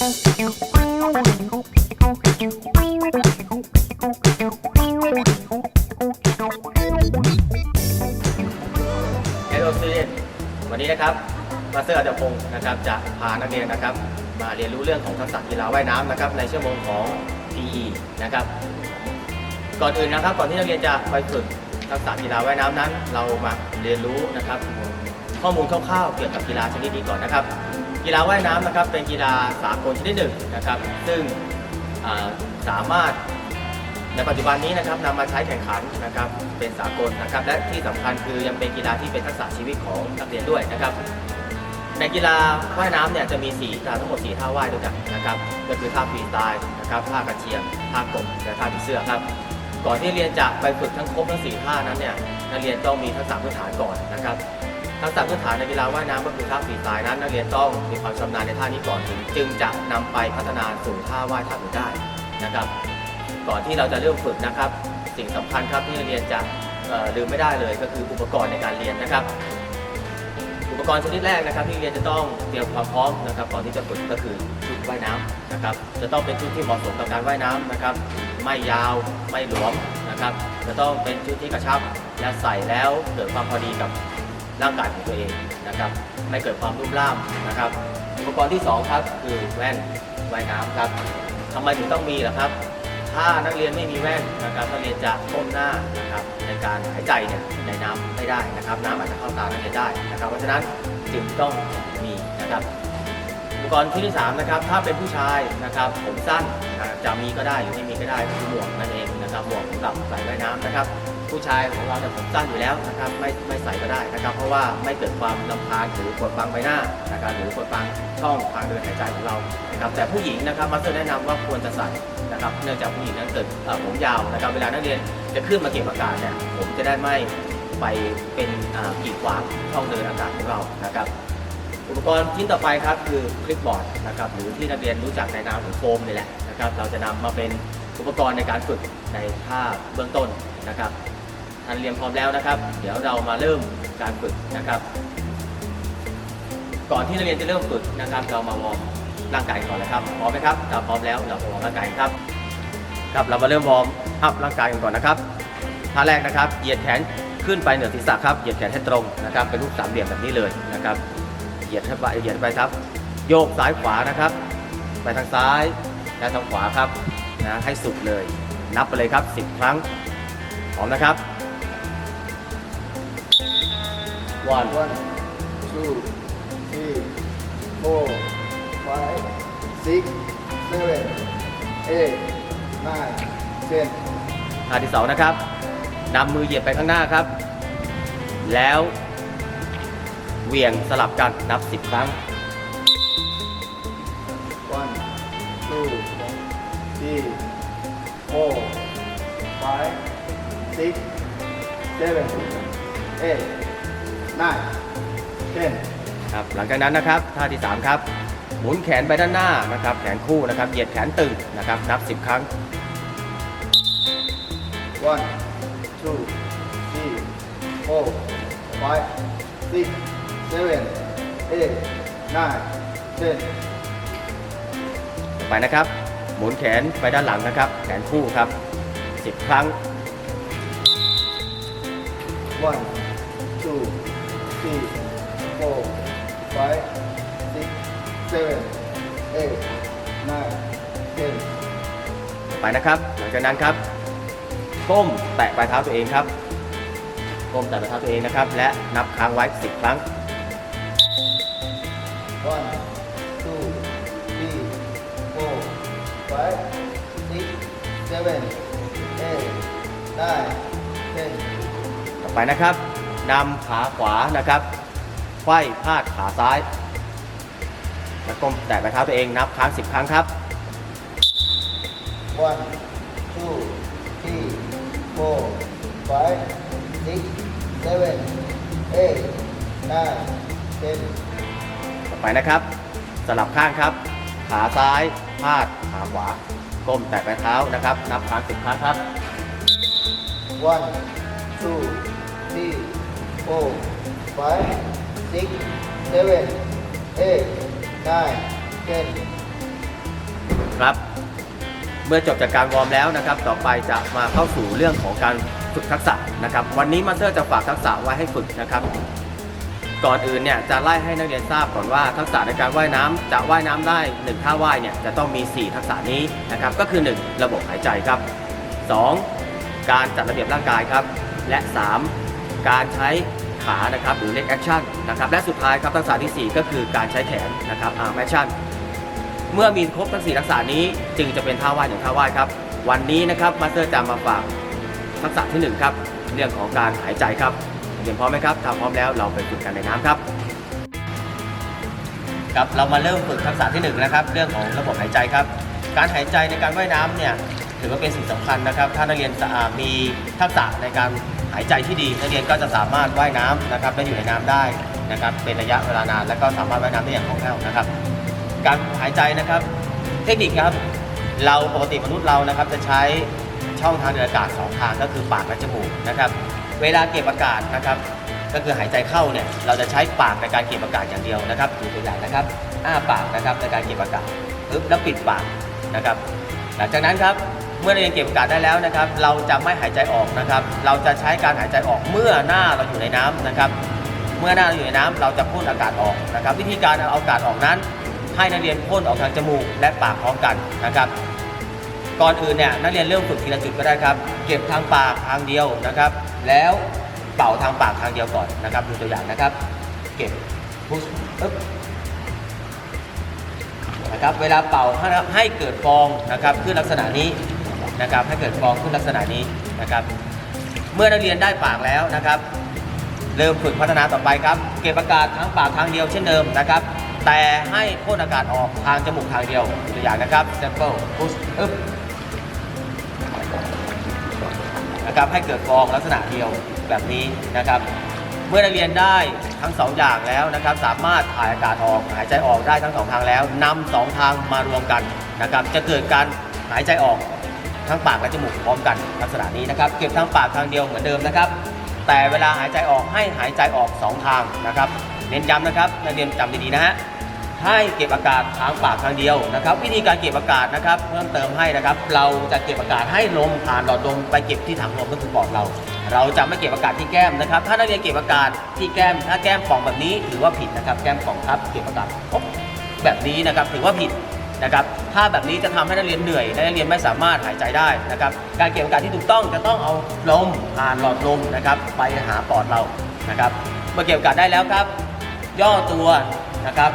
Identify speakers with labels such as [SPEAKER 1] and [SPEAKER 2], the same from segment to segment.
[SPEAKER 1] เฮลโลซีวันนี้นะครับมาสเตอร์อัตพงศ์นะครับจะพานักเรียนนะครับ มาเรียนรู้เรื่องของทักษะกีฬาว่ายน้ำนะครับในชั่วโมงของ PE นะครับ ก่อนอื่นนะครับก่อนที่นักเรียนจะไปฝึกทักษะกีฬาว่ายน้ำนั้น เรามาเรียนรู้นะครับ ข้อมูลคร่าวๆเกี่ยวกับกีฬาชนิดนี้ก่อนนะครับ กีฬาว่ายน้ำนะครับเป็นกีฬาสากลชนิดหนึ่งนะครับ ซึ่งสามารถในปัจจุบันนี้นะครับนำมาใช้แข่งขันนะครับเป็นสากลนะครับ และที่สำคัญคือยังเป็นกีฬาที่เป็นทักษะชีวิตของนักเรียนด้วยนะครับ ในกีฬาว่ายน้ำเนี่ยจะมี4ท่าทั้งหมด4ท่าว่ายด้วยกันนะครับก็คือท่าฟรีสไตล์นะครับท่ากระเชียงท่ากบและท่าผีเสื้อครับก่อนที่เรียนจะไปฝึกทั้งครบทั้ง4ท่านั้นเนี่ยนักเรียนต้องมีทักษะพื้นฐานก่อนนะครับ ทักษะพื้นฐานในกีฬาว่ายน้ำก็คือท่าฟรีสไตล์นั้นนักเรียนต้องมีความชำนาญในท่านี้ก่อนถึงจึงจะนำไปพัฒนาสู่ท่าว่ายท่าอื่นได้นะครับ ก่อนที่เราจะเริ่มฝึกนะครับ สิ่งสำคัญครับที่นักเรียนจะเอ่อลืมไม่ได้เลยก็คืออุปกรณ์ในการเรียนนะครับ อุปกรณ์ชนิดแรกนะครับที่เรียนจะต้องเตรียมความพร้อมนะครับก่อนที่จะฝึกก็คือชุดว่ายน้ำนะครับจะต้องเป็นชุดที่เหมาะสมกับการว่ายน้ำนะครับ ไม่ยาวไม่หลวมนะครับ จะต้องเป็นชุดที่กระชับและใส่แล้วเกิดความพอดีกับ ร่างกายของตัวเองนะครับไม่เกิดความรุ่มร่ามนะครับอุปกรณ์ที่สองครับคือแว่นว่ายน้ำครับทำไมถึงต้องมีล่ะครับ ถ้านักเรียนไม่มีแว่นนะครับนักเรียนจะก้มหน้านะครับในการหายใจเนี่ยในน้ำไม่ได้นะครับ น้ำอาจจะเข้าตานักเรียนได้นะครับ เพราะฉะนั้นจึงต้องมีนะครับอุปกรณ์ที่ที่สามนะครับถ้าเป็นผู้ชายนะครับผมสั้นอ่าจะมีก็ได้หรือไม่มีก็ได้คือหมวกนั่นเองนะครับหมวกสำหรับใส่ว่ายน้ำนะครับ ผู้ชายของเราเนี่ยผมสั้นอยู่แล้วนะครับไม่ไม่ใส่ก็ได้นะครับ เพราะว่าไม่เกิดความลำคาญหรือปวดฟังใบหน้านะครับหรือปวดฟังช่องทางเดินหายใจของเรานะครับแต่ผู้หญิงนะครับมาสเตอร์แนะนำว่าควรจะใส่นะครับเนื่องจากผู้หญิงนั้นเกิดผมยาวนะครับเวลานักเรียนจะขึ้นมาเก็บอากาศเนี่ยผมจะได้ไม่ไปเป็นกีดขวางช่องเดินอากาศของเรานะครับอุปกรณ์ชิ้นต่อไปครับคือคลิปบอร์ดนะครับหรือที่นักเรียนรู้จักในนามของโฟมนี่แหละนะครับเราจะนำมาเป็นอุปกรณ์ในการฝึกในท่าเบื้องต้นนะครับ ท่านเรียนพร้อมแล้วนะครับ เดี๋ยวเรามาเริ่มการฝึกนะครับ ก่อนที่นักเรียนจะเริ่มฝึกนะครับ เรามาวอร์มร่างกายก่อนนะครับพร้อมไหมครับถ้าพร้อมแล้วเราไปวอร์มร่างกายครับครับเรามาเริ่มวอร์มอัพร่างกายกันก่อนนะครับท่าแรกนะครับเหยียดแขนขึ้นไปเหนือศีรษะครับเหยียดแขนให้ตรงนะครับเป็นรูปสามเหลี่ยมแบบนี้เลยนะครับเหยียดเข้าไปเหยียดไปครับ โยกซ้ายขวานะครับ ไปทางซ้ายและทางขวาครับนะให้สุดเลย นับไปเลยครับ 10 ครั้งพร้อมนะครับ one
[SPEAKER 2] One, two, three, four, five, six, seven, eight, nine, ten.
[SPEAKER 1] ท่าที่สองนะครับนำมือเหยียบไปข้างหน้าครับ แล้วเหวี่ยงสลับกันนับ 10 ครั้ง
[SPEAKER 2] One, two, three, four, five, six, seven, eight, nine, ten.
[SPEAKER 1] ครับหลังจากนั้นนะครับท่าที่ 3 ครับ หมุนแขนไปด้านหน้านะครับ แขนคู่นะครับ เหยียดแขนตึงนะครับ นับ 10 ครั้ง
[SPEAKER 2] One, two, three, four, five, six, seven, eight, nine, ten.
[SPEAKER 1] ต่อไปนะครับ หมุนแขนไปด้านหลังนะครับ แขนคู่ครับ 10 ครั้ง
[SPEAKER 2] One, two, three, four, five, six, seven, eight, nine, ten.
[SPEAKER 1] ไปนะครับ หลังจากนั้นครับ ก้มแตะปลายเท้าตัวเองครับ ก้มแตะปลายเท้าตัวเองนะครับ และนับค้างไว้ 10 ครั้ง
[SPEAKER 2] One, two, three, four, five, six, seven, eight, nine, ten.
[SPEAKER 1] ต่อไปนะครับ นำขาขวานะครับไขว้พาดขาซ้าย แล้วก้มแตะปลายเท้าตัวเองนับค้าง10 ครั้งครับ
[SPEAKER 2] One, two, three, four, five, six, seven, eight, nine, ten.
[SPEAKER 1] ต่อไปนะครับ สลับข้างครับ ขาซ้ายพาดขาขวา ก้มแตะปลายเท้านะครับ นับค้าง10 ครั้งครับ
[SPEAKER 2] One, two, three, four, five, six, seven, eight, nine, ten.
[SPEAKER 1] ครับ เมื่อจบจากการวอร์มแล้วนะครับ ต่อไปจะมาเข้าสู่เรื่องของการฝึกทักษะนะครับ วันนี้มาสเตอร์จะฝากทักษะไว้ให้ฝึกนะครับ ก่อนอื่นเนี่ยจะไล่ให้นักเรียนทราบก่อนว่าทักษะในการว่ายน้ำจะว่ายน้ำได้หนึ่งท่าว่ายเนี่ยจะต้องมี 4 ทักษะนี้นะครับ ก็คือ 1 ระบบหายใจครับ 2. การจัดระเบียบร่างกายครับ และ 3. การใช้ขานะครับหรือ leg action นะครับและสุดท้ายครับทักษะทีสี่ 4 ก็คือการใช้แขนนะครับ arm action เมื่อมีครบทั้ง 4 ทักษะนี้จึงจะเป็นท่าว่ายหนึ่งท่าว่ายครับ วันนี้นะครับมาสเตอร์จะมาฝากทักษะที่หนึ่งครับ เรื่องของการหายใจครับเตรียมพร้อมไหมครับถ้าพร้อมแล้วเราไปฝึกกันในน้ำครับครับเรามาเริ่มฝึกทักษะที่หนึ่งนะครับเรื่องของระบบหายใจครับ การหายใจในการว่ายน้ำเนี่ยถือว่าเป็นสิ่งสำคัญนะครับ ถ้านักเรียนมีทักษะในการ หายใจที่ดีนักเรียนก็จะสามารถว่ายน้ำนะครับและอยู่ในน้ำได้นะครับเป็นระยะเวลานานและก็สามารถว่ายน้ำได้อย่างคล่องแคล่วนะครับ การหายใจนะครับเทคนิคครับเราปกติมนุษย์เรานะครับจะใช้ช่องทางเดินอากาศสองทางก็คือปากและจมูกนะครับเวลาเก็บอากาศนะครับ ก็คือหายใจเข้าเนี่ยเราจะใช้ปากในการเก็บอากาศอย่างเดียวนะครับดูตัวอย่างนะครับอ้าปากนะครับในการเก็บอากาศปึ๊บแล้วปิดปากนะครับ หลังจากนั้นครับ เมื่อเรายังเก็บอากาศได้แล้วนะครับ เราจะไม่หายใจออกนะครับ เราจะใช้การหายใจออกเมื่อหน้าเราอยู่ในน้ำนะครับ เมื่อหน้าเราอยู่ในน้ำเราจะพ่นอากาศออกนะครับ วิธีการเอาอากาศออกนั้น ให้นักเรียนพ่นออกทางจมูกและปากพร้อมกันนะครับ ก่อนอื่นเนี่ยนักเรียนเริ่มฝึกทีละจุดก็ได้ครับ เก็บทางปากทางเดียวนะครับ แล้วเป่าทางปากทางเดียวก่อนนะครับ ดูตัวอย่างนะครับ เก็บพุชปึ๊บนะครับเวลาเป่าให้ให้เกิดฟองนะครับขึ้นลักษณะนี้ นะครับให้เกิดฟองขึ้นลักษณะนี้นะครับ เมื่อนักเรียนได้ปากแล้วนะครับ เริ่มฝึกพัฒนาต่อไปครับ เก็บอากาศทั้งปากทางเดียวเช่นเดิมนะครับ แต่ให้พ่นอากาศออกทางจมูกทางเดียวตัวอย่างนะครับ sample push อึ๊บนะครับให้เกิดฟองลักษณะเดียวแบบนี้นะครับเมื่อนักเรียนได้ทั้งสองอย่างแล้วนะครับ สามารถถ่ายอากาศออกหายใจออกได้ทั้งสองทางแล้วนำสองทางมารวมกันนะครับ จะเกิดการหายใจออก ทั้งปากและจมูกพร้อมกันลักษณะนี้นะครับ เก็บทั้งปากทางเดียวเหมือนเดิมนะครับ แต่เวลาหายใจออกให้หายใจออก 2 ทางนะครับ เน้นย้ำนะครับนักเรียนจำดีๆนะฮะให้เก็บอากาศทางปากทางเดียวนะครับ วิธีการเก็บอากาศนะครับ เพิ่มเติมให้นะครับ เราจะเก็บอากาศให้ลมผ่านหลอดลมไปเก็บที่ถังลมก็คือปอดเรา เราจะไม่เก็บอากาศที่แก้มนะครับ ถ้านักเรียนเก็บอากาศที่แก้ม ถ้าแก้มป่องแบบนี้ถือว่าผิดนะครับ แก้มป่องครับ เก็บอากาศแบบนี้นะครับถือว่าผิด นะครับถ้าแบบนี้จะทำให้นักเรียนเหนื่อยนักเรียนไม่สามารถหายใจได้นะครับการเก็บอากาศที่ถูกต้องจะต้องเอาลมผ่านหลอดลมนะครับไปหาปอดเรานะครับเมื่อเก็บอากาศได้แล้วครับ ย่อตัวนะครับ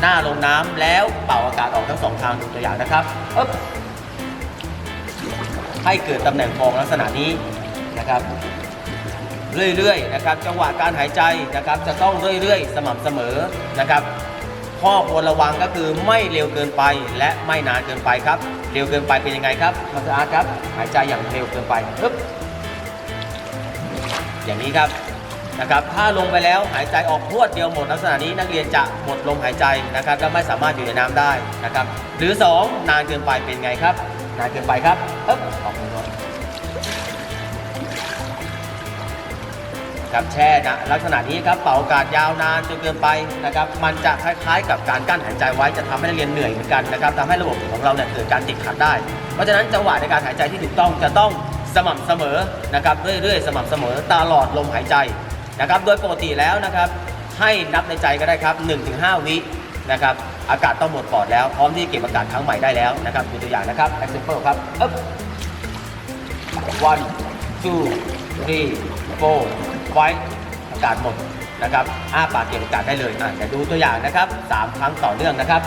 [SPEAKER 1] หน้าลงน้ำแล้วเป่าอากาศออกทั้งสองทางดูตัวอย่างนะครับอึ๊บให้เกิดตำแหน่งฟองลักษณะนี้นะครับ เรื่อยๆนะครับจังหวะการหายใจนะครับจะต้องเรื่อยๆ สม่ำเสมอนะครับ ข้อควรระวังก็คือไม่เร็วเกินไปและไม่นานเกินไปครับ เร็วเกินไปเป็นยังไงครับมาสอาร์ตครับหายใจอย่างเร็วเกินไปปึ๊บอย่างนี้ครับนะครับถ้าลงไปแล้วหายใจออกพรวดเดียวหมดลักษณะนี้นักเรียนจะหมดลมหายใจนะครับและไม่สามารถอยู่ในน้ำได้นะครับหรือ 2 นานเกินไปเป็นไงครับ นานเกินไปครับปึ๊บออกมาก่อ นครับแช่นะลักษณะนี้ครับเป่าอากาศยาวนานจนเกินไปนะครับมันจะคล้ายๆ กับการกั้นหายใจไว้จะทำให้นักเรียนเหนื่อยเหมือนกันนะครับทำให้ระบบของเราเนี่ยเกิดการติดขัดได้ เพราะฉะนั้นจังหวะในการหายใจที่ถูกต้องจะต้องสม่ำเสมอนะครับเรื่อยๆ สม่ำเสมอตลอดลมหายใจนะครับโดยปกติแล้วนะครับให้นับในใจก็ได้ครับ 1-5 วินะครับอากาศต้องหมดปอดแล้วพร้อมที่เก็บอากาศครั้งใหม่ได้แล้วนะครับดูตัวอย่างนะครับ example ครับอึ๊บ one two three four five อากาศหมดนะครับอ้าปากเก็บอากาศได้เลยอะเดี๋ยวดูตัวอย่างนะครับ 3 ครั้งต่อเนื่องนะครับ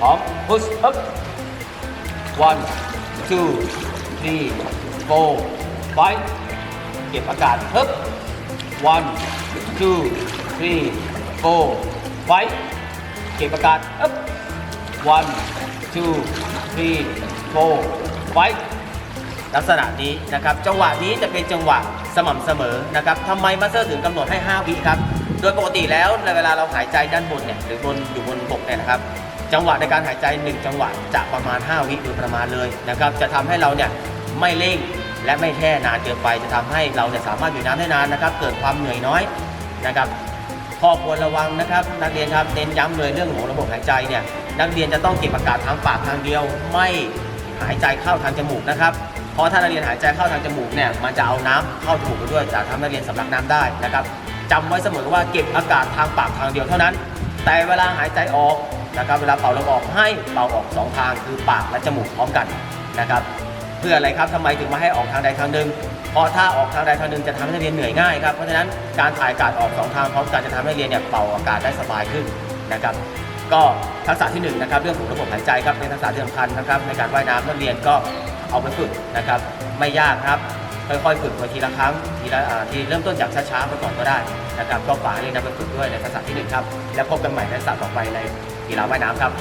[SPEAKER 1] พร้อม push up one two three four five เก็บอากาศฮึบ one two three four five เก็บอากาศฮึบ one two three four five ลักษณะนี้นะครับ จังหวะนี้จะเป็นจังหวะสม่ำเสมอนะครับทำไมมาสเตอร์ถึงกำหนดให้ 5 วิครับ โดยปกติแล้วในเวลาเราหายใจด้านบนเนี่ยหรือบนอยู่บนบกเนี่ยนะครับจังหวะในการหายใจ 1 จังหวะจะประมาณ 5 วิโดยประมาณเลยนะครับ จะทำให้เราเนี่ยไม่เร่งและไม่แช่นานเกินไป จะทำให้เราเนี่ยสามารถอยู่น้ำได้นานนะครับ เกิดความเหนื่อยน้อยนะครับข้อควรระวังนะครับ นักเรียนครับเน้นย้ำเลยเรื่องของระบบหายใจเนี่ยนักเรียนจะต้องเก็บอากาศทางปากทางเดียว ไม่หายใจเข้าทางจมูกนะครับ เพราะถ้านักเรียนหายใจเข้าทางจมูกเนี่ยมันจะเอาน้ำเข้าจมูกไปด้วยจะทำให้นักเรียนสำลักน้ำได้นะครับจำไว้เสมอว่าเก็บอากาศทางปากทางเดียวเท่านั้น แต่เวลาหายใจออกนะครับเวลาเป่าลมออกให้เป่าออกสองทางคือปากและจมูกพร้อมกันนะครับเพื่ออะไรครับทำไมถึงมาให้ออกทางใดทางหนึ่งเพราะถ้าออกทางใดทางหนึ่งจะทำให้นักเรียนเหนื่อยง่ายครับเพราะฉะนั้นการถ่ายอากาศออกสองทางพร้อมกันจะทำให้เรียนเนี่ยเป่าอากาศได้สบายขึ้นนะครับก็ทักษะที่หนึ่งนะครับเรื่องของระบบหายใจครับเป็นทักษะที่สำคัญนะครับในการว่ายน้ำนักเรียนก็ เอาไปฝึกนะครับ ไม่ยากครับ ค่อยๆฝึกไปทีละครั้งทีละอ่าทีเริ่มต้นจากช้าๆไปก่อนก็ได้นะครับก็ฝากให้เรียนนำไปฝึกด้วยในทักษะที่หนึ่งครับแล้วพบกันใหม่ในทักษะต่อไปในกีฬาว่ายน้ำครับ